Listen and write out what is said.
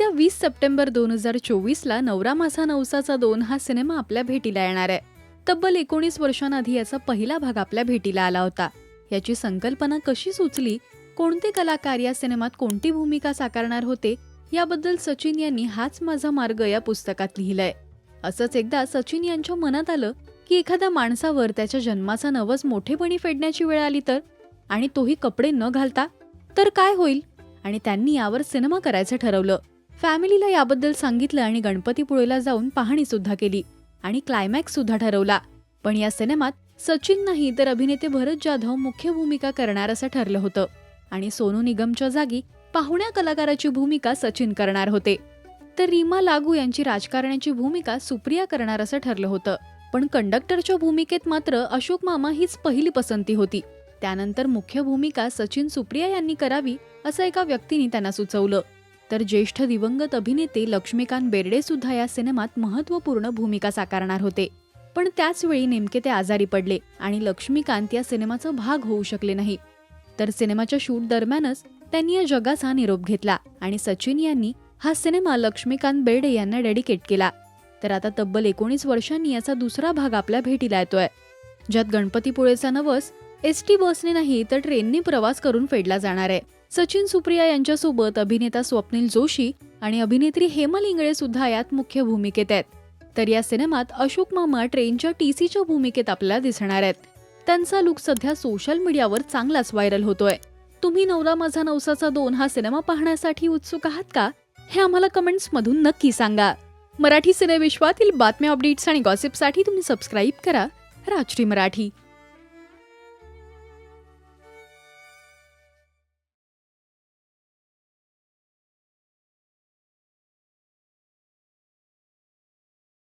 येत्या वीस सप्टेंबर दोन हजार चोवीसला नवरा माझा नवसाचा दोन हा सिनेमा आपल्या भेटीला येणार आहे. तब्बल एकोणीस वर्षांआधी याचा पहिला भाग आपल्या भेटीला आला होता. याची संकल्पना कशी सुचली? कोणते कलाकार या सिनेमात कोणती भूमिका साकारणार होते? याबद्दल सचिन यांनी हाच माझा मार्ग या पुस्तकात लिहिलंय. असंच एकदा सचिन यांच्या मनात आलं की एखाद्या माणसावर त्याच्या जन्माचा नवस मोठेपणी फेडण्याची वेळ आली तर? आणि तोही कपडे न घालता? तर काय होईल? आणि त्यांनी यावर सिनेमा करायचं ठरवलं. फॅमिलीला याबद्दल सांगितलं आणि गणपतीपुळेला जाऊन पाहणी सुद्धा केली आणि क्लायमॅक्स सुद्धा ठरवला. पण या सिनेमात सचिन नाही तर अभिनेते भरत जाधव मुख्य भूमिका करणार असं ठरलं होतं. आणि सोनू निगमच्या जागी पाहुण्या कलाकाराची भूमिका सचिन करणार होते. तर रीमा लागू यांची राजकारण्याची भूमिका सुप्रिया करणार असं ठरलं होतं. पण कंडक्टरच्या भूमिकेत मात्र अशोक मामा हीच पहिली पसंती होती. त्यानंतर मुख्य भूमिका सचिन सुप्रिया यांनी करावी असं एका व्यक्तीने त्यांना सुचवलं. तर ज्येष्ठ दिवंगत अभिनेते लक्ष्मीकांत बेर्डे सुद्धा या सिनेमात महत्त्वपूर्ण भूमिका साकारणार होते. पण त्याचवेळी नेमके ते आजारी पडले आणि लक्ष्मीकांत या सिनेमाचा भाग होऊ शकले नाही. तर सिनेमाच्या शूट दरम्यानच त्यांनी या जगाचा निरोप घेतला आणि सचिन यांनी हा सिनेमा लक्ष्मीकांत बेर्डे यांना डेडिकेट केला. तर आता तब्बल एकोणीस वर्षांनी याचा दुसरा भाग आपल्या भेटीला येतोय. ज्यात गणपतीपुळेचा नवस एस टी बसने नाही तर ट्रेनने प्रवास करून फेडला जाणार आहे. सचिन सुप्रिया यांच्यासोबत अभिनेता स्वप्नील जोशी आणि अभिनेत्री हेमल इंगळे सुद्धा यात मुख्य भूमिकेत आहेत. तर या सिनेमात अशोक मामा ट्रेनच्या टीसीच्या भूमिकेत आपल्याला दिसणार आहेत. त्यांचा लुक सध्या सोशल मीडियावर चांगलाच व्हायरल होतोय. तुम्ही नवरा माझा नवसाचा दोन हा सिनेमा पाहण्यासाठी उत्सुक आहात का? हे आम्हाला कमेंट्स मधून नक्की सांगा. मराठी सिनेविश्वातील बातम्या अपडेट्स आणि गॉसिपसाठी तुम्ही सबस्क्राईब करा. राजश्री मराठी.